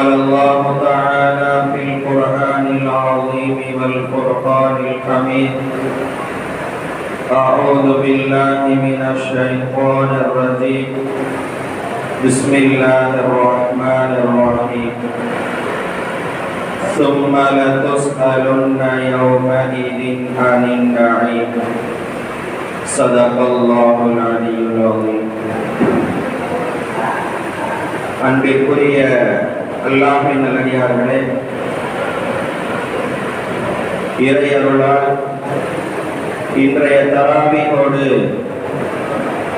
قال الله تعالى في القرآن العظيم والفرقان الحميد أعوذ بالله من الشيطان الرجيم بسم الله الرحمن الرحيم ثم لتسألن يومئذ عن النعيم صدق الله العلي العظيم அன்பிற்குரிய அல்லாஹ் நல்லடியார்களே இறையருளால் இன்றைய தராவியோடு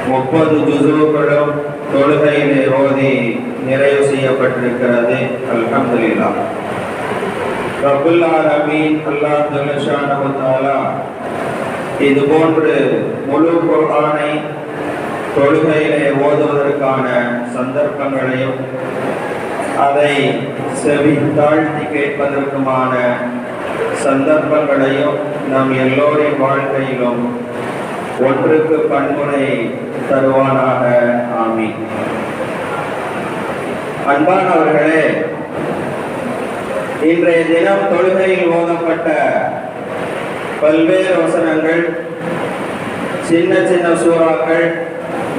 முப்பது ஜுசுகளும் தொழுகையிலே ஓதி நிறைவு செய்யப்பட்டிருக்கிறது. அல்ஹம்துலில்லா ரபுல் ஆலமீன் அல்லாஹ் ஜல்லஷானஹு தஆலா இது போன்று முழு குர்ஆனை தொழுகையிலே ஓதுவதற்கான சந்தர்ப்பங்களையும் அதை செவி தாழ்த்தி கேட்பதற்குமான சந்தர்ப்பங்களையும் நம் எல்லோரின் வாழ்க்கையிலும் ஒன்றுக்கு பன்முறை தருவானாக. ஆமீன். அன்பானவர்களே இன்றைய தினம் தொழுகையில் ஓதப்பட்ட பல்வேறு வசனங்கள் சின்ன சின்ன சூறாக்கள்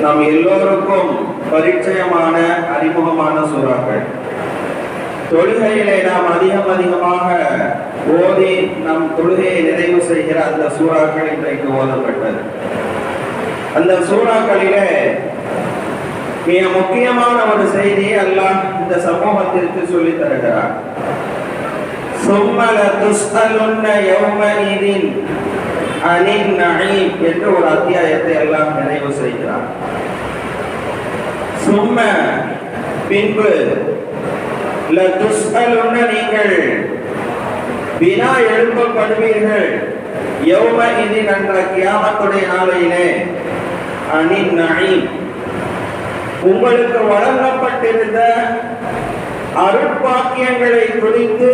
நம் எல்லோருக்கும் பரிச்சயமான அறிமுகமான சூறாக்கள். தொழுகையிலே நாம் அதிகம் அதிகமாக ஓதி நம் தொழுகையை நிறைவு செய்கிற அந்த சூறாக்கள் இன்றைக்கு ஓதப்பட்டது. அந்த சூறாக்களிலே மிக முக்கியமான ஒரு செய்தியை அல்லாஹ் இந்த சமூகத்திற்கு சொல்லித் தருகிறார். சும்மல துஸ்அலுன்ன நீதின் அனின் நஈம் என்று ஒரு அத்தியாயத்தை எல்லாம் நிறைவு செய்கிறார் சும்ம பின்பு நீங்கள் வினா எழுப்பப்படுவீர்கள். யௌம இதின் என்ற கியாமத்துடைய நாளையிலே அணி நணி உங்களுக்கு வழங்கப்பட்டிருந்த அருட்பாக்கியங்களை குறித்து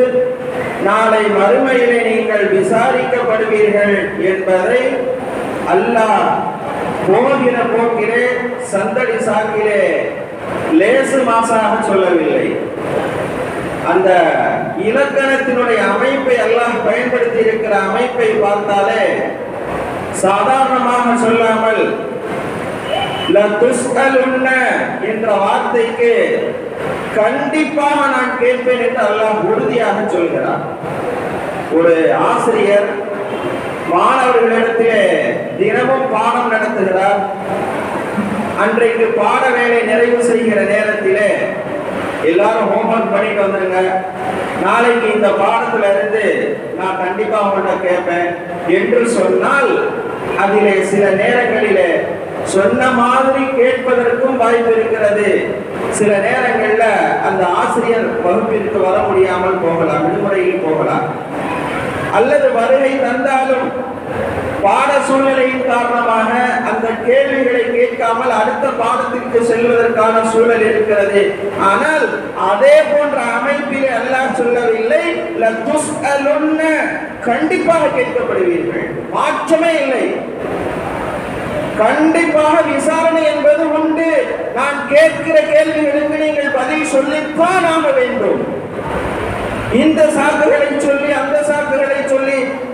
நாளை மறுமையிலே நீங்கள் விசாரிக்கப்படுவீர்கள் என்பதை அல்லாஹ் போகிற போக்கிலே சந்தடி சாக்கிலே லேசு மாசாக சொல்லவில்லை. அந்த இலக்கணத்தினுடைய அமைப்பை எல்லாம் பயன்படுத்தி இருக்கிற அமைப்பை பார்த்தாலே சாதாரணமாக சொல்லாமல் என்ற வார்த்தைக்கு கண்டிப்பாக நான் கேட்பேன் என்று அல்லாஹ் உறுதியாக சொல்கிறார் ஒரு ஆசிரியர் மாணவர்களிடத்திலே தினமும் பாடம் நடத்துகிறார். அன்றைக்கு பாட வேலை நிறைவு செய்கிற நேரத்திலே எல்லாரும் ஹோம்ஒர்க் பண்ணிட்டு வந்துருங்க. நாளைக்கு இந்த பாடத்துல இருந்து நான் கண்டிப்பா உங்கள்கிட்ட கேட்பேன். என்று சொன்னால் அதிலே சில நேரங்களிலே சொன்ன மாதிரி கேட்பதற்கும் வாய்ப்பு இருக்கிறது. சில நேரங்கள்ல அந்த ஆசிரியர் வகுப்பிற்கு வர முடியாமல் போகலாம் விடுமுறையில் போகலாம். அல்லது வருகை தந்தாலும் பாட சூழ்நிலையின் காரணமாக அந்த கேள்விகளை கேட்காமல் அடுத்த பாடத்திற்கு செல்வதற்கான சூழல் இருக்கிறது. ஆனால் அதே போன்ற அமைப்பில் அல்லாஹ் சொல்லவில்லை கண்டிப்பாக கேட்கப்படுவீர்கள். மாற்றமே இல்லை. கண்டிப்பாக விசாரணை என்பது உண்டு. நான் கேட்கிற கேள்விகளுக்கு நீங்கள் பதில் சொல்லித்தான் ஆக வேண்டும். இந்த சாக்குகளை சொல்லி அந்த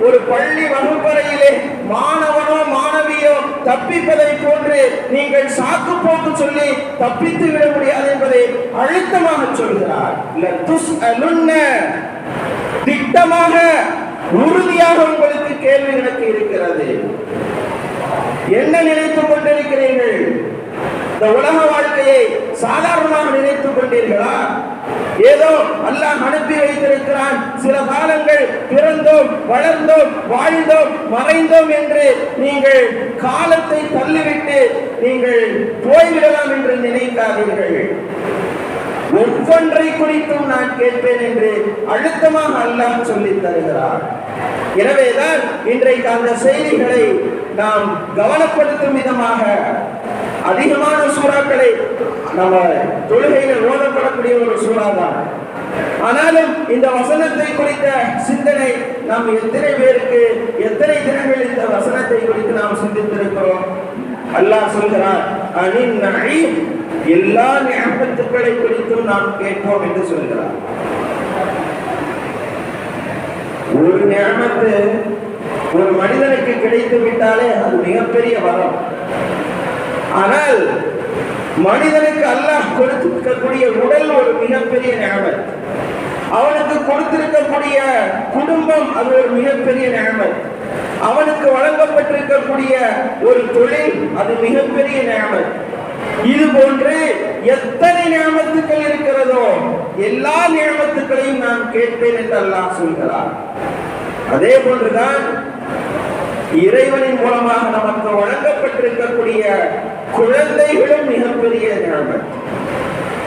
ஒரு பள்ளி வகுப்பறையிலே மாணவனோ மாணவியோ தப்பிப்பதை போன்று நீங்கள் சாக்கு போக்கு சொல்லி தப்பித்து விட முடியாது என்பதை அழுத்தமாக சொல்கிறார். திட்டமாக உறுதியாக உங்களுக்கு கேள்வி எனக்கு இருக்கிறது. என்ன நினைத்துக் கொண்டிருக்கிறீர்கள்? இந்த உலக வாழ்க்கையை சாதாரணமாக நினைத்துக் கொண்டீர்களா? ஏதோ அல்லாஹ் அனுப்பி வைத்திருக்கிறான். சில காலங்கள் பிறந்தோம் வளர்ந்தோம் வாழ்ந்தோம் மறைந்தோம் என்று நீங்கள் காலத்தை தள்ளிவிட்டு நீங்கள் போய்விடலாம் என்று நினைக்காதீர்கள். ஒவ்வொன்றை குறித்தும் நான் கேட்பேன் என்று அழுத்தமாக அல்லாஹ் சொல்லித் தருகிறார். எனவேதான் இன்றைக்கு அந்த செய்திகளை நாம் கவனப்படுத்தும் விதமாக அதிகமான சூறாக்களை நம்ம தொழுகையில ஓதப்படக்கூடிய ஒரு சூறா தான் ஆனாலும் இந்த வசனத்தை குறித்த சிந்தனை நாம் எத்தனை பேருக்கு எத்தனை தினங்கள் இந்த வசனத்தை குறித்து நாம் சிந்தித்திருக்கிறோம்? அல்லாஹ் சொல்கிறார் அனின் நஈம் எல்லா ஞாபகத்துக்களை குறித்தும் நாம் கேட்போம் என்று சொல்கிறார் ஒரு நியமத்து ஒரு மனிதனுக்கு கிடைத்து விட்டாலே அது மிகப்பெரிய வரம். ஆனால் மனிதனுக்கு அல்லாஹ் கொடுத்திருக்கக்கூடிய உடல் ஒரு மிகப்பெரிய நியமத் அவனுக்கு கொடுத்திருக்கக்கூடிய குடும்பம் அது ஒரு மிகப்பெரிய நியமத் அவனுக்கு வழங்கப்பட்டிருக்கக்கூடிய ஒரு தொழில் அது மிகப்பெரிய நியமத் இது போன்று எத்தனை நியமத்துக்கள் இருக்கிறதோ எல்லா நியமத்துக்களையும் நான் கேட்பேன் என்று அல்லாஹ் சொல்கிறார் அதே போன்றுதான் இறைவனின் மூலமாக நமக்கு வழங்கப்பட்டிருக்கக்கூடிய குழந்தைகளும் மிகப்பெரிய நியமத்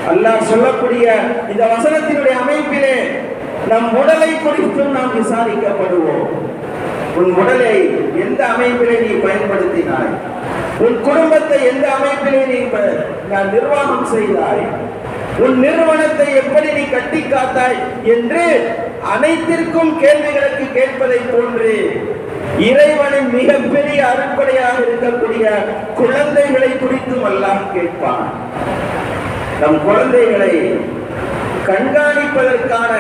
அல்லாஹ் சொல்லக்கூடிய இந்த வசனத்தினுடைய அமைப்பிலே நம் உடலை குறித்தும் நாம் விசாரிக்கப்படுவோம். உன் உடலை எந்த அமைப்பிலே நீ பயன்படுத்தினாய்? உன் குடும்பத்தை எந்த அமைப்பிலே நீ ப- நான் நிர்வாகம் செய்தாய்? உன் நிறுவனத்தை எப்படி நீ கட்டி காத்தாய் என்று அனைத்திற்கும் கேள்விகளுக்கு கேட்பதை போன்று இறைவனின் மிகப்பெரிய அடிப்படையாக இருக்கக்கூடிய குழந்தைகளை குறித்தும் எல்லாம் கேட்பான். நம் குழந்தைகளை கண்காணிப்பதற்கான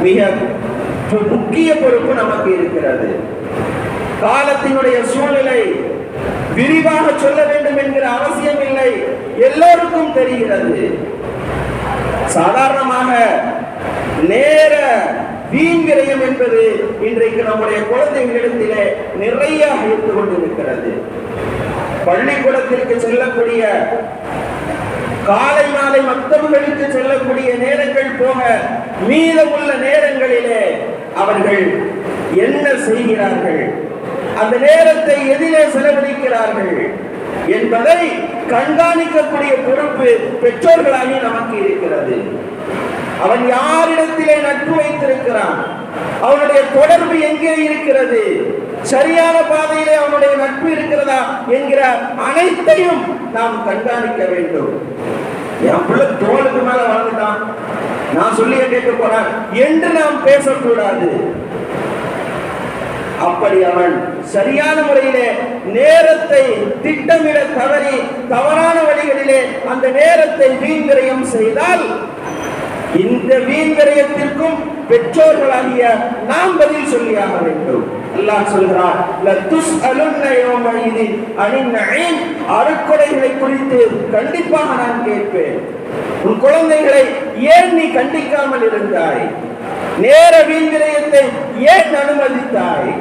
மிக முக்கிய பொறுப்பு நமக்கு இருக்கிறது. காலத்தினுடைய சூழ்நிலை விரிவாக சொல்ல வேண்டும் என்கிற அவசியம் இல்லை. எல்லோருக்கும் தெரிகிறது. சாதாரணமாக நேர வீண் விரயம் என்பது இன்றைக்கு நம்முடைய குழந்தைகளிடத்திலே நிறைய இருந்து கொண்டிருக்கிறது. பள்ளிக்கூடத்திற்கு செல்லக்கூடிய காலை மாலை மத்தவர்களுக்கு செல்லக்கூடிய நேரங்கள் போக மீதமுள்ள நேரங்களிலே அவர்கள் என்ன செய்கிறார்கள்? அந்த நேரத்தை எதிலே செலவழிக்கிறார்கள் என்பதை கண்காணிக்கக்கூடிய பொறுப்பு பெற்றோர்களாகி நமக்கு இருக்கிறது. அவன் யாரிடத்திலே நட்பு வைத்திருக்கிறான்? அவனுடைய தொடர்பு எங்கே இருக்கிறது? சரியான பாதையிலே அவனுடைய நட்பு இருக்கிறதா என்கிற அனைத்தையும் நாம் கண்காணிக்க வேண்டும். என் பிள்ளை தோளுக்கு மேல வாழ்ந்துட்டான் நான் சொல்லிய கேட்க போறான். என்று நாம் பேசக்கூடாது. அப்படி அவன் சரியான முறையிலே நேரத்தை திட்டமிட தவறி தவறான வழிகளிலே அந்த நேரத்தை வீண்விரயம் செய்தால் இந்த வீண்விரயத்திற்கும் பெற்றோர்களாகிய நாம் பதில் சொல்லியாக வேண்டும். அல்லாஹ் சொல்கிறான் "லத்துஸ்அலுன்ன யௌமஇதின் குறித்து கண்டிப்பாக நான் கேட்பேன். உன் குழந்தைகளை ஏன் நீ கண்டிக்காமல் இருந்தாய்? நேர வீண்விரயத்தை ஏன் அனுமதித்தாய்?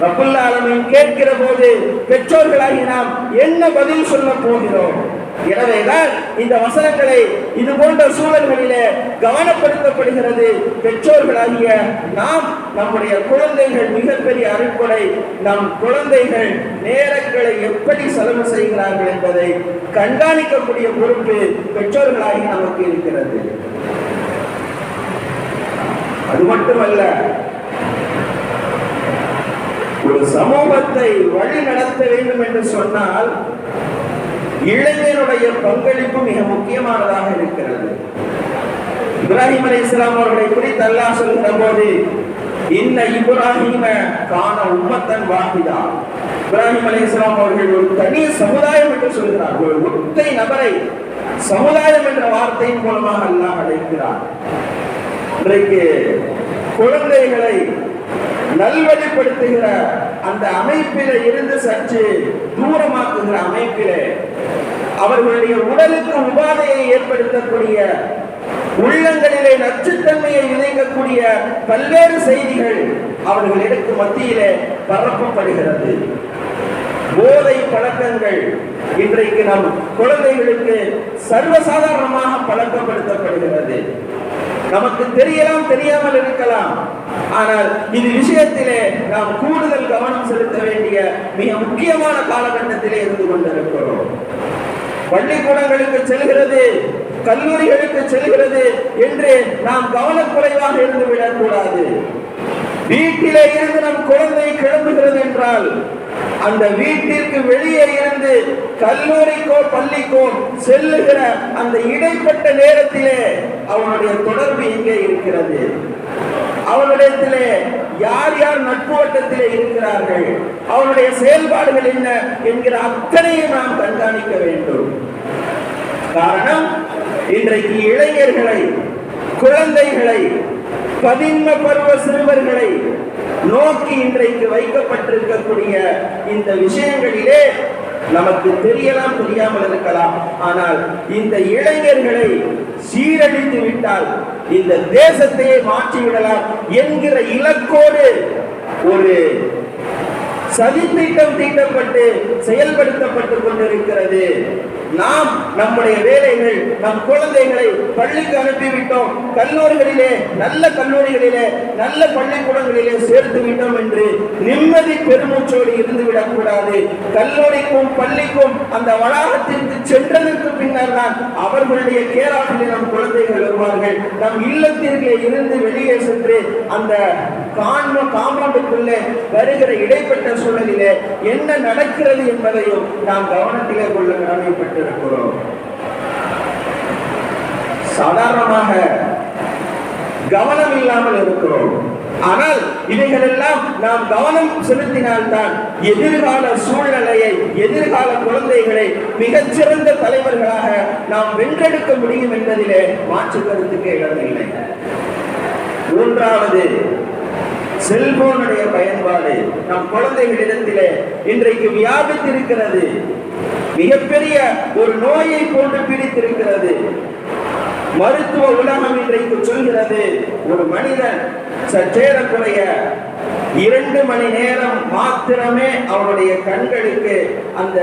ரப்புல் கேட்கிற போது பெற்றோர்களாகி நாம் என்ன பதில் சொல்ல போகிறோம்? எனவேதான் இந்த வசனங்களை இது போன்ற சூழல்களிலே கவனப்படுத்தப்படுகிறது. பெற்றோர்களாகிய நாம் நம்முடைய குழந்தைகள் மிகப்பெரிய அருட்கொடை. நம் குழந்தைகள் நேரங்களை எப்படி செலவு செய்கிறார்கள் என்பதை கண்காணிக்கக்கூடிய பொறுப்பு பெற்றோர்களாகி நமக்கு இருக்கிறது. அது மட்டுமல்ல ஒரு சமூகத்தை வழி நடத்த வேண்டும் என்று சொன்னால் இளைஞனுடைய பங்களிப்பு மிக முக்கியமானதாக இருக்கிறது. இப்ராஹிம் அலி இஸ்லாம் அவர்களை குறித்து அல்லாஹ் சொல்கிற போது இன்ன இப்ராஹிம காண உம்மத்தன் வாகிதா இப்ராஹிம் அலி இஸ்லாம் அவர்கள் ஒரு தனி சமுதாயம் என்று சொல்கிறார் ஒரு ஒற்றை நபரை சமுதாயம் என்ற வார்த்தையின் மூலமாக அல்லாஹ் அழைக்கிறார் இன்றைக்கு குழந்தைகளை நல்வழிப்படுத்துகிற அந்த அமைப்பில இருந்து சற்று தூரமாக்குகிற அமைப்பிலே அவர்களுடைய உடலுக்கு உபாதையை ஏற்படுத்தக்கூடிய உள்ளங்களிலே நச்சுத்தன்மையை விதைக்கக்கூடிய பல்வேறு செய்திகள் அவர்களுக்கு மத்தியிலே பரப்பப்படுகிறது. போதை பழக்கங்கள் இன்றைக்கு நம் குழந்தைகளுக்கு சர்வசாதாரணமாக பழக்கப்படுத்தப்படுகிறது. நமக்கு தெரியலாம் தெரியாமல் இருக்கலாம். ஆனால் இது விஷயத்திலே நாம் கூடுதல் கவனம் செலுத்த வேண்டிய மிக முக்கியமான காலகட்டத்திலே இருந்து கொண்டிருக்கிறோம். பள்ளிக்கூடங்களுக்கு செல்கிறது கல்லூரிகளுக்கு செல்கிறது என்று நாம் கவனக்குறைவாக இருந்து விடக்கூடாது வீட்டிலே இருந்து நம் குழந்தை கிளம்புகிறது என்றால் அந்த வீட்டிற்கு வெளியே இருந்து கல்லூரிக்கோ பள்ளிக்கோ செல்லுகிற அந்த இடைப்பட்ட நேரத்திலே அவனுடைய தொடர்பு எங்கே இருக்கிறது? அவனிடத்திலே யார் யார் நட்பு வட்டத்திலே இருக்கிறார்கள்? அவனுடைய செயல்பாடுகள் என்ன என்கிற அத்தனையும் நாம் கண்காணிக்க வேண்டும். காரணம் இன்றைக்கு இளைஞர்களை குழந்தைகளை பதின்ம பருவ சிறுவர்களை நோக்கி இன்றைக்கு வைக்கப்பட்டிருக்கக்கூடிய இந்த விஷயங்களிலே நமக்கு தெரியலாம் புரியாமல் இருக்கலாம். ஆனால் இந்த இளைஞர்களை சீரழித்து விட்டால் இந்த தேசத்தையே மாற்றிவிடலாம் என்கிற இலக்கோடு ஒரு சதித்திட்டம் தீட்டப்பட்டு செயல்படுத்தப்பட்டுக் கொண்டிருக்கிறது. நாம் நம்முடைய வேலைகள் நம் குழந்தைகளை பள்ளிக்கு அனுப்பிவிட்டோம். கல்லூரிகளிலே நல்ல கல்லூரிகளிலே நல்ல பள்ளிக்கூடங்களிலே சேர்த்து விட்டோம் என்று நிம்மதி பெருமூச்சோடு இருந்து விடக்கூடாது. கல்லூரிக்கும் பள்ளிக்கும் அந்த வளாகத்திற்கு சென்றதற்கு பின்னர் தான் அவர்களுடைய கேராட்டிலே நம் குழந்தைகள் வருவார்கள். நம் இல்லத்திற்கே இருந்து வெளியே அந்த காண்ம காம்பவுண்டுக்குள்ளே வருகிற இடைப்பட்ட சூழலிலே என்ன நடக்கிறது என்பதையும் நாம் கவனத்திலே கொள்ள கடமைப்பட்டிருக்கிறோம். சாதாரணமாக கவனம் இல்லாமல் இருக்கிறோம். ஆனால் இவைகளெல்லாம் நாம் கவனம் செலுத்தினால்தான் எதிர்கால சூழ்நிலையை எதிர்கால குழந்தைகளை மிகச்சிறந்த தலைவர்களாக நாம் வென்றெடுக்க முடியும் என்பதிலே மாற்று கருத்துக்கு இடமில்லை. மூன்றாவது செல்போனுடைய பயன்பாடு. நம் குழந்தைகளிடத்திலே இன்றைக்கு வியாபித்திருக்கிறது. மிகப்பெரிய ஒரு நோயை போன்று பிடித்திருக்கிறது. மருத்துவ உலகம் இன்றைக்கு சொல்கிறது ஒரு மனிதன் சற்றேறக்குறைய இரண்டு மணி நேரம் மாத்திரமே அவனுடைய கண்களுக்கு அந்த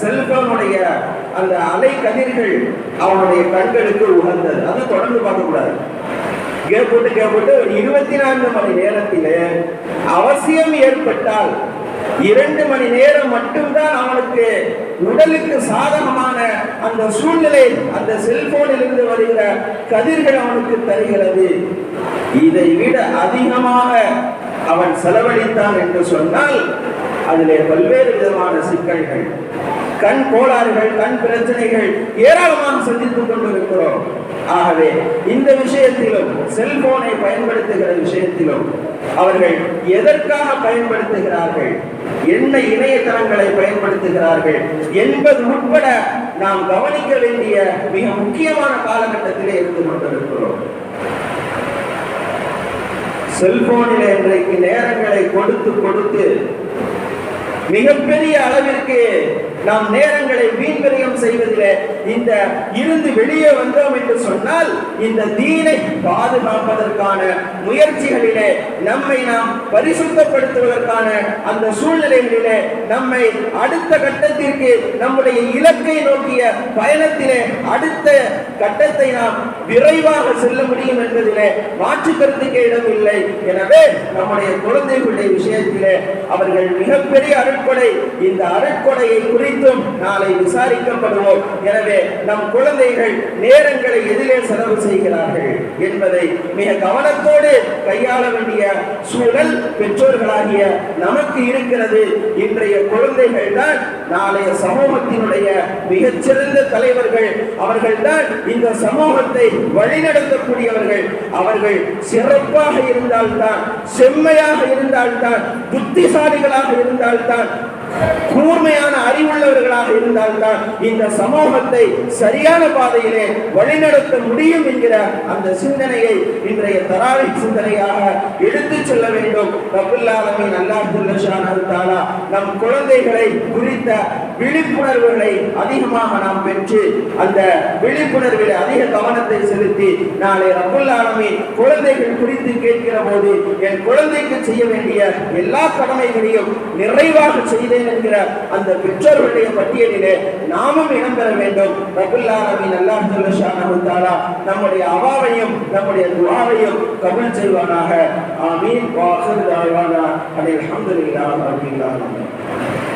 செல்போனுடைய அந்த அலை கதிர்கள் அவனுடைய கண்களுக்கு உகந்தது. அது தொடர்ந்து பார்க்கக்கூடாது. கேப்போட்டு கேப்போட்டு ஒரு இருபத்தி நான்கு மணி நேரத்திலே அவசியம் ஏற்பட்டால் இரண்டு மணி நேரம் மட்டும்தான் அவனுக்கு உடலுக்கு சாதகமான அந்த சூழ்நிலை அந்த செல்போனில் இருந்து வருகிற கதிர்கள் அவனுக்கு தருகிறது. இதை விட அதிகமாக அவன் செலவழித்தான் என்று சொன்னால் அதிலே பல்வேறு விதமான சிக்கல்கள் கண் கோளாறுகள் கண் பிரச்சனைகள் ஏராளமாக சந்தித்துக் கொண்டிருக்கிறோம். ஆகவே இந்த விஷயத்திலும் செல்போனை பயன்படுத்துகிற விஷயத்திலும் அவர்கள் எதற்காக பயன்படுத்துகிறார்கள்? என்ன இணையதளங்களை பயன்படுத்துகிறார்கள்? என்பது உட்பட நாம் கவனிக்க வேண்டிய மிக முக்கியமான காலகட்டத்திலே இருந்து கொண்டிருக்கிறோம். செல்போனில் இன்றைக்கு நேரங்களை கொடுத்து கொடுத்து மிகப்பெரிய அளவிற்கு நாம் நேரங்களை வீண்விரயம் செய்வதிலே இந்த இருந்து வெளியே வந்தோம் என்று சொன்னால் இந்த தீனை பாதுகாப்பதற்கான முயற்சிகளிலே நம்மை நாம் பரிசுத்தப்படுத்துவதற்கான அந்த சூழ்நிலைகளிலே நம்மை அடுத்த கட்டத்திற்கு நம்முடைய இலக்கை நோக்கிய பயணத்திலே அடுத்த கட்டத்தை நாம் விரைவாக செல்ல முடியும் என்பதிலே மாற்று இடம் இல்லை. எனவே நம்முடைய குழந்தைகளுடைய விஷயத்திலே அவர்கள் மிகப்பெரிய அருட்கொடை இந்த அருட்கொடையை குறித்தும் நாளை விசாரிக்கப்படுவோம். எனவே நம் குழந்தைகள் நேரங்களை எதிலே செலவு செய்கிறார்கள் என்பதை மிக கவனத்தோடு கையாள வேண்டிய சூழல் பெற்றோர்களாகிய நமக்கு இருக்கிறது. இன்றைய குழந்தைகள் தான் நாளைய சமூகத்தினுடைய மிகச்சிறந்த தலைவர்கள். அவர்கள்தான் இந்த சமூகத்தை வழிநடத்தக்கூடியவர்கள். அவர்கள் சிறப்பாக இருந்தால்தான் செம்மையாக இருந்தால்தான் புத்திசாலிகளாக இருந்தால்தான் கூர்மையான அறிவுள்ளவர்களாக இருந்தால்தான் இந்த சமூகத்தை சரியான பாதையிலே வழிநடத்த முடியும் என்கிற அந்த சிந்தனையை இன்றைய தராவி சிந்தனையாக எடுத்துச் செல்ல வேண்டும். ரபுல்லாலமின் அல்லாஹ் நம் குழந்தைகளை குறித்த விழிப்புணர்வுகளை அதிகமாக நாம் பெற்று அந்த விழிப்புணர்வில் அதிக கவனத்தை செலுத்தி நாளை ரபுல்லாலமின் குழந்தைகள் குறித்து கேட்கிற போது என் குழந்தைக்கு செய்ய வேண்டிய எல்லா கடமைகளையும் நிறைவாக செய்தேன் என்கிற அந்த பெற்றோர்களுடைய பட்டியலிலே நாமும் இடம்பெற வேண்டும். ரபுல்லாலமின் அல்லாஹ் ஜல்லஷானஹு நம்முடைய அவாவையும் நம்முடைய துவாவையும் கபல் செய்வானாக. ஆமீன். வாஹிர் தாவானா. அல்ஹம்துலில்லாஹி ரப்பில் அப்படின்னா